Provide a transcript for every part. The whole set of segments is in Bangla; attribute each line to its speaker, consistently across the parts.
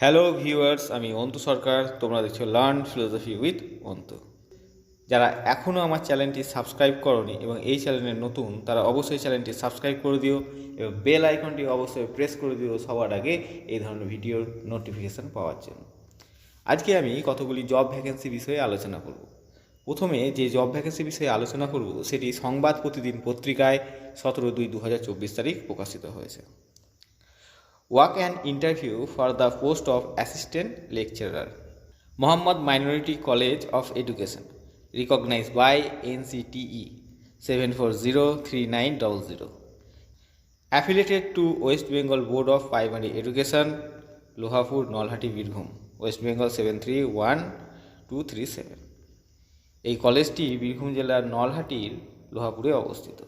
Speaker 1: হ্যালো ভিউয়ার্স আমি অন্তু সরকার, তোমরা দেখছ লার্ন ফিলোসফি উইথ অন্তু। যারা এখনও আমার চ্যানেলটি সাবস্ক্রাইব করনি এবং এই চ্যানেলের নতুন, তারা অবশ্যই চ্যানেলটি সাবস্ক্রাইব করে দিও এবং বেল আইকনটি অবশ্যই প্রেস করে দিও সবার আগে এই ধরনের ভিডিওর নোটিফিকেশান পাওয়ার জন্য। আজকে আমি কতগুলি জব ভ্যাকেন্সি বিষয়ে আলোচনা করব। প্রথমে যে জব ভ্যাকেন্সি বিষয়ে আলোচনা করব, সেটি সংবাদ প্রতিদিন পত্রিকায় সতেরো দুই দু তারিখ প্রকাশিত হয়েছে। Walk and interview for the post of assistant lecturer. Mohammad minority college of education recognised by NCTE seven four zero three nine double zero affiliated to West Bengal board of primary education Lohapur Nalhati Birbhum West Bengal seven three one two three seven এই কলেজটি বীরভূম জেলার নলহাটির, লোহাপুরে অবস্থিত।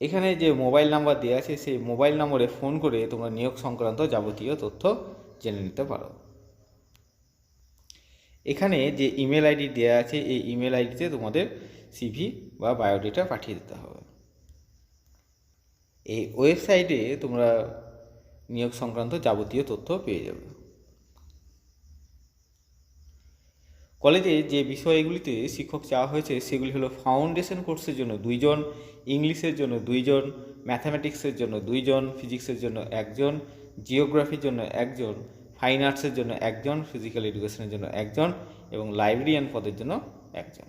Speaker 1: এখানে যে মোবাইল নাম্বার দেওয়া আছে, সেই মোবাইল নম্বরে ফোন করে তোমরা নিয়োগ সংক্রান্ত যাবতীয় তথ্য জেনে নিতে পারো। এখানে যে ইমেল আইডি দেওয়া আছে, এই ইমেল আইডিতে তোমাদের সিভি বা বায়োডেটা পাঠিয়ে দিতে হবে। এই ওয়েবসাইটে তোমরা নিয়োগ সংক্রান্ত যাবতীয় তথ্য পেয়ে যাবে। কলেজে যে বিষয়গুলিতে শিক্ষক চাওয়া হয়েছে, সেগুলি হলো ফাউন্ডেশন কোর্সের জন্য দুইজন, ইংলিশের জন্য দুইজন ম্যাথামেটিক্সের জন্য দুইজন ফিজিক্সের জন্য একজন জিওগ্রাফির জন্য একজন ফাইন আর্টসের জন্য একজন ফিজিক্যাল এডুকেশনের জন্য একজন, এবং লাইব্রেরিয়ান পদের জন্য একজন।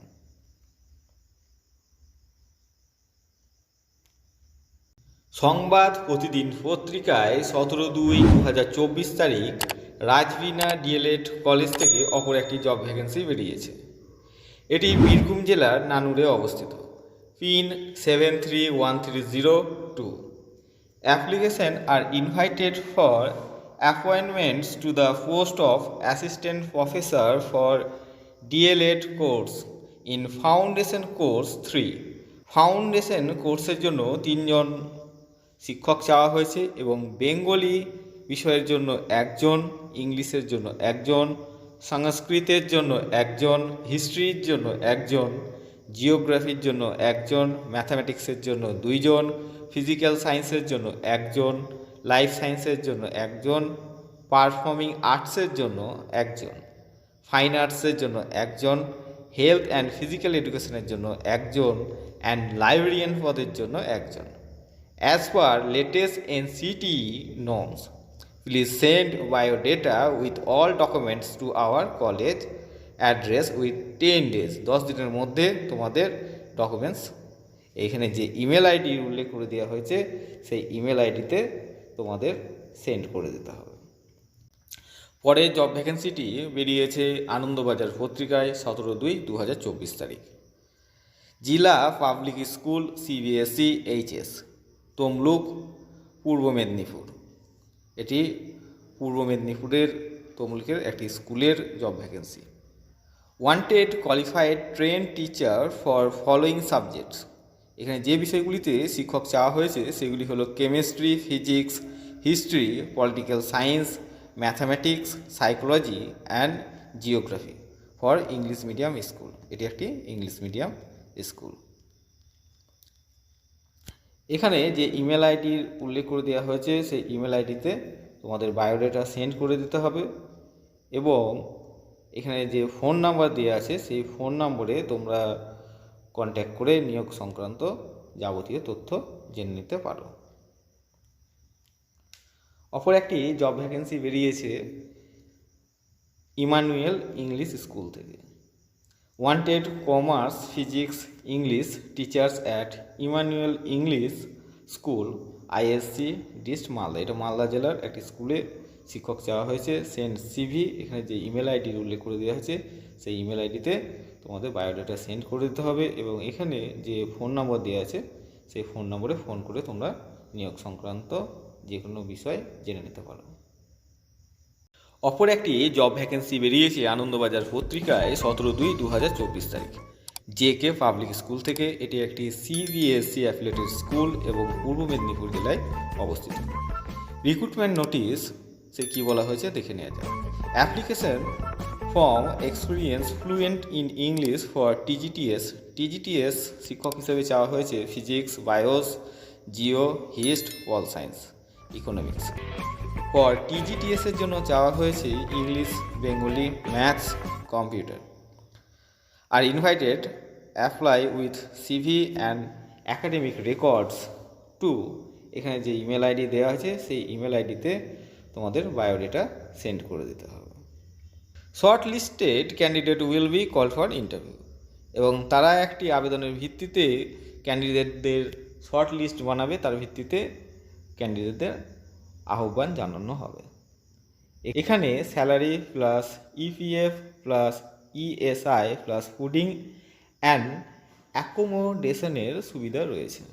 Speaker 1: সংবাদ প্রতিদিন পত্রিকায় সতেরো দুই দু তারিখ রাজবিনা ডিএলএড কলেজ থেকে অপর একটি জব ভ্যাকেন্সি বেরিয়েছে। এটি বীরভূম জেলার নানুরে অবস্থিত। Pin seven three one three zero two. Application are invited for appointments to the post of assistant professor for D El Ed course in foundation course three. Foundation কোর্সের জন্য তিনজন শিক্ষক চাওয়া হয়েছে এবং বেঙ্গলি বিষয়ের জন্য একজন ইংলিশের জন্য একজন সংস্কৃতের জন্য একজন হিস্ট্রির জন্য একজন জিওগ্রাফির জন্য একজন ম্যাথামেটিক্সের জন্য দুইজন ফিজিক্যাল সায়েন্সের জন্য একজন লাইফ সায়েন্সের জন্য একজন পারফর্মিং আর্টসের জন্য একজন ফাইন আর্টসের জন্য একজন হেলথ অ্যান্ড ফিজিক্যাল এডুকেশনের জন্য একজন অ্যান্ড লাইব্রেরিয়ান পদের জন্য একজন। As per latest NCTE norms, please send biodata with all documents to our college address with 10 days, দশ দিনের মধ্যে তোমাদের ডকুমেন্টস এইখানে যে ইমেল আইডি উল্লেখ করে দেওয়া হয়েছে, সেই ইমেল আইডিতে তোমাদের সেন্ড করে দিতে হবে। পরে জব ভ্যাকেন্সিটি বেরিয়েছে আনন্দবাজার পত্রিকায় সতেরো দুই দু তারিখ। Zilla public school CBSE HS Tamluk, Purba Medinipur. এটি পূর্ব মেদিনীপুরের তমলুকের একটি স্কুলের job vacancy wanted qualified train teacher for following subjects এখানে যে বিষয়গুলিতে শিক্ষক চাওয়া হয়েছে, সেগুলি হলো chemistry physics history political science mathematics psychology and geography for English medium school এটি একটি ইংলিশ মিডিয়াম স্কুল এখানে যে ইমেল আইডির উল্লেখ করে দেওয়া হয়েছে, সেই ইমেল আইডিতে তোমাদের বায়োডাটা সেন্ড করে দিতে হবে এবং এখানে যে ফোন নাম্বার দেওয়া আছে, সেই ফোন নম্বরে তোমরা কন্ট্যাক্ট করে নিয়োগ সংক্রান্ত যাবতীয় তথ্য জেনে নিতে পারো। অপর একটি জব ভ্যাকেন্সি বেরিয়েছে ইমানুয়েল ইংলিশ স্কুল থেকে। Wanted commerce physics English teachers at Emmanuel English school ISC dist Malda এটা মালদা জেলার একটি স্কুলে শিক্ষক চাওয়া হয়েছে। সেন্ড সিভি এখানে যে ইমেল আইডির উল্লেখ করে দেওয়া হয়েছে, সেই ইমেল আইডিতে তোমাদের বায়োডাটা সেন্ড করে দিতে হবে এবং এখানে যে ফোন নম্বর দেওয়া আছে, সেই ফোন নম্বরে ফোন করে তোমরা নিয়োগ সংক্রান্ত যে কোনো বিষয় জেনে নিতে পারো। অপর একটি জব ভ্যাকেন্সি বেরিয়েছে আনন্দবাজার পত্রিকায় সতেরো দুই দু হাজার চব্বিশ তারিখ। জে কে পাবলিক স্কুল থেকে এটি একটি সিবিএসসি অ্যাফিলেটেড স্কুল এবং পূর্ব মেদিনীপুর জেলায় অবস্থিত। রিক্রুটমেন্ট নোটিশ সে কী বলা হয়েছে দেখে নেওয়া যায় application form experience fluent in English for TGTs TGTs শিক্ষক হিসেবে চাওয়া হয়েছে physics bios geo hist pol science economics পর টিজিটিএস এর জন্য চাওয়া হয়েছে English Bengali maths computer are invited apply with CV and academic records to এখানে যে ইমেল আইডি দেওয়া আছে সেই ইমেল আইডিতে তোমাদের বায়োডেটা সেন্ড করে দিতে হবে। Shortlisted candidate will be call for interview এবং তারা একটি আবেদনের ভিত্তিতে ক্যান্ডিডেটদের শর্ট লিস্ট বানাবে, তার ভিত্তিতে ক্যান্ডিডেটদের আহ্বান জানানো হবে। এখানে salary plus EPF plus ESI plus fooding and অ্যাকোমোডেশনের সুবিধা রয়েছে।